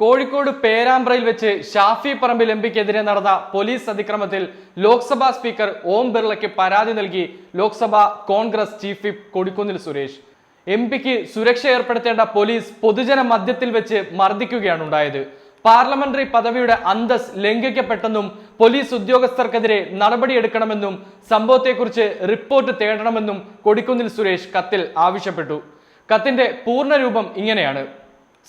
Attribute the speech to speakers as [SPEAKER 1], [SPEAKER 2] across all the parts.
[SPEAKER 1] കോഴിക്കോട് പേരാമ്പ്രയിൽ വെച്ച് ഷാഫി പറമ്പിൽ എം പിക്കെതിരെ നടന്ന പോലീസ് അതിക്രമത്തിൽ ലോക്സഭാ സ്പീക്കർ ഓം ബിർളയ്ക്ക് പരാതി നൽകി Lok Sabha Congress chief whip Kodikunnil Suresh. M പിക്ക് സുരക്ഷ ഏർപ്പെടുത്തേണ്ട പോലീസ് പൊതുജന മധ്യത്തിൽ വെച്ച് മർദ്ദിക്കുകയാണ് ഉണ്ടായത്. പാർലമെന്ററി പദവിയുടെ അന്തസ് ലംഘിക്കപ്പെട്ടെന്നും പോലീസ് ഉദ്യോഗസ്ഥർക്കെതിരെ നടപടിയെടുക്കണമെന്നും സംഭവത്തെക്കുറിച്ച് റിപ്പോർട്ട് തേടണമെന്നും കൊടിക്കുന്നിൽ സുരേഷ് കത്തിൽ ആവശ്യപ്പെട്ടു. കത്തിന്റെ പൂർണരൂപം ഇങ്ങനെയാണ്.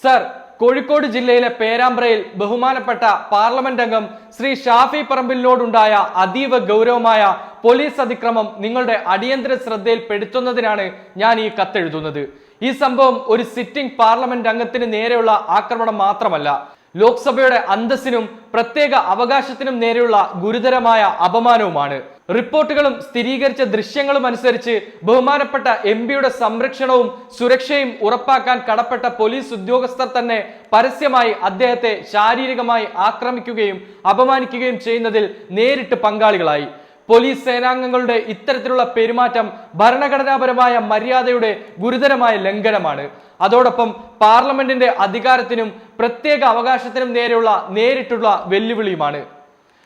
[SPEAKER 1] സർ കോഴിക്കോട് ജില്ലയിലെ പേരാമ്പ്രയിൽ ബഹുമാനപ്പെട്ട പാർലമെന്റ് അംഗം ശ്രീ ഷാഫി പറമ്പിലിനോടുണ്ടായ അതീവ ഗൗരവമായ പോലീസ് അതിക്രമം നിങ്ങളുടെ അടിയന്തര ശ്രദ്ധയിൽപ്പെടുത്തുന്നതിനാണ് ഞാൻ ഈ കത്തെഴുതുന്നത്. ഈ സംഭവം ഒരു സിറ്റിംഗ് പാർലമെന്റ് അംഗത്തിന് നേരെയുള്ള ആക്രമണം മാത്രമല്ല. ലോക്സഭയുടെ അന്തസ്സിനും പ്രത്യേക അവകാശത്തിനും നേരെയുള്ള ഗുരുതരമായ അപമാനവുമാണ്. റിപ്പോർട്ടുകളും സ്ഥിരീകരിച്ച ദൃശ്യങ്ങളും അനുസരിച്ച് ബഹുമാനപ്പെട്ട എം പിയുടെ സംരക്ഷണവും സുരക്ഷയും ഉറപ്പാക്കാൻ കടപ്പെട്ട പോലീസ് ഉദ്യോഗസ്ഥർ തന്നെ പരസ്യമായി അദ്ദേഹത്തെ ശാരീരികമായി ആക്രമിക്കുകയും അപമാനിക്കുകയും ചെയ്യുന്നതിൽ നേരിട്ട് പങ്കാളികളായി. പോലീസ് സേനാംഗങ്ങളുടെ ഇത്തരത്തിലുള്ള പെരുമാറ്റം ഭരണഘടനാപരമായ മര്യാദയുടെ ഗുരുതരമായ ലംഘനമാണ്. അതോടൊപ്പം പാർലമെന്റിന്റെ അധികാരത്തിനും പ്രത്യേക അവകാശത്തിനും നേരെയുള്ള നേരിട്ടുള്ള വെല്ലുവിളിയുമാണ്.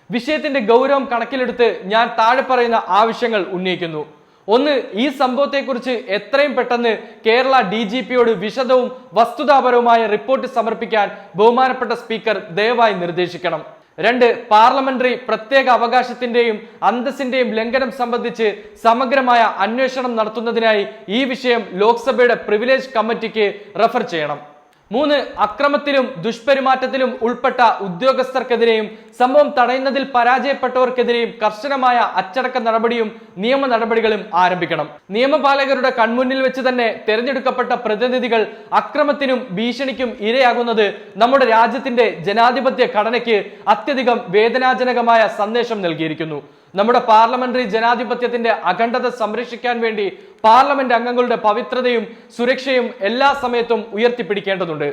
[SPEAKER 1] വിഷയത്തിന്റെ ഗൗരവം കണക്കിലെടുത്ത് ഞാൻ താഴെ പറയുന്ന ആവശ്യങ്ങൾ ഉന്നയിക്കുന്നു. ഒന്ന് ഈ സംഭവത്തെക്കുറിച്ച് എത്രയും പെട്ടെന്ന് കേരള ഡി ജി പിയോട് വിശദവും വസ്തുതാപരവുമായ റിപ്പോർട്ട് സമർപ്പിക്കാൻ ബഹുമാനപ്പെട്ട സ്പീക്കർ ദയവായി നിർദ്ദേശിക്കണം. രണ്ട് പാർലമെന്ററി പ്രത്യേക അവകാശത്തിന്റെയും അന്തസ്സിന്റെയും ലംഘനം സംബന്ധിച്ച് സമഗ്രമായ അന്വേഷണം നടത്തുന്നതിനായി ഈ വിഷയം ലോക്സഭയുടെ പ്രിവിലേജ് കമ്മിറ്റിക്ക് റെഫർ ചെയ്യണം. മൂന്ന് അക്രമത്തിലും ദുഷ്പെരുമാറ്റത്തിലും ഉൾപ്പെട്ട ഉദ്യോഗസ്ഥർക്കെതിരെയും സംഭവം തടയുന്നതിൽ പരാജയപ്പെട്ടവർക്കെതിരെയും കർശനമായ അച്ചടക്ക നടപടിയും നിയമ നടപടികളും ആരംഭിക്കണം. നിയമപാലകരുടെ കൺമുന്നിൽ വെച്ച് തന്നെ തെരഞ്ഞെടുക്കപ്പെട്ട പ്രതിനിധികൾ അക്രമത്തിനും ഭീഷണിക്കും ഇരയാകുന്നത് നമ്മുടെ രാജ്യത്തിന്റെ ജനാധിപത്യ ഘടനയ്ക്ക് അത്യധികം വേദനാജനകമായ സന്ദേശം നൽകിയിരിക്കുന്നു. നമ്മുടെ പാർലമെന്ററി ജനാധിപത്യത്തിന്റെ അഖണ്ഡത സംരക്ഷിക്കാൻ വേണ്ടി പാർലമെന്റ് അംഗങ്ങളുടെ പവിത്രതയും സുരക്ഷയും എല്ലാ സമയത്തും ഉയർത്തിപ്പിടിക്കേണ്ടതുണ്ട്.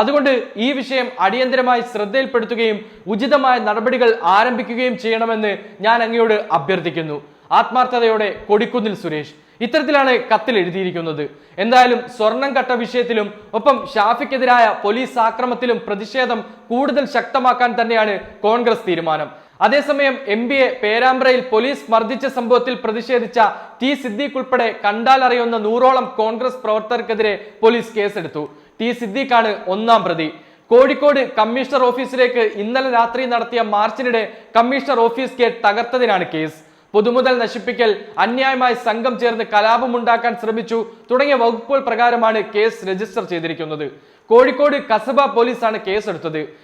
[SPEAKER 1] അതുകൊണ്ട് ഈ വിഷയം അടിയന്തരമായി ശ്രദ്ധയിൽപ്പെടുത്തുകയും ഉചിതമായ നടപടികൾ ആരംഭിക്കുകയും ചെയ്യണമെന്ന് ഞാൻ അങ്ങയോട് അഭ്യർത്ഥിക്കുന്നു. ആത്മാർത്ഥതയോടെ കൊടിക്കുന്നിൽ സുരേഷ്. ഇത്തരത്തിലാണ് കത്തിൽ എഴുതിയിരിക്കുന്നത്. എന്തായാലും സ്വർണം കട്ട വിഷയത്തിലും ഒപ്പം ഷാഫിക്കെതിരായ പോലീസ് ആക്രമത്തിലും പ്രതിഷേധം കൂടുതൽ ശക്തമാക്കാൻ തന്നെയാണ് കോൺഗ്രസ് തീരുമാനം. അതേസമയം എം എ പേരാമ്പ്രയിൽ പോലീസ് മർദ്ദിച്ച സംഭവത്തിൽ പ്രതിഷേധിച്ച ടി സിദ്ദീഖ് ഉൾപ്പെടെ കണ്ടാൽ അറിയുന്ന നൂറോളം കോൺഗ്രസ് പ്രവർത്തകർക്കെതിരെ പോലീസ് കേസെടുത്തു. ടി സിദ്ദീഖാണ് ഒന്നാം പ്രതി. കോഴിക്കോട് കമ്മീഷണർ ഓഫീസിലേക്ക് ഇന്നലെ രാത്രി നടത്തിയ മാർച്ചിനിടെ കമ്മീഷണർ ഓഫീസ് ഗേറ്റ് തകർത്തതിനാണ് കേസ്. പൊതുമുതൽ നശിപ്പിക്കൽ അന്യായമായി സംഘം ചേർന്ന് കലാപമുണ്ടാക്കാൻ ശ്രമിച്ചു തുടങ്ങിയ വകുപ്പുകൾ പ്രകാരമാണ് കേസ് രജിസ്റ്റർ ചെയ്തിരിക്കുന്നത്. കോഴിക്കോട് കസബ പോലീസാണ് കേസെടുത്തത്.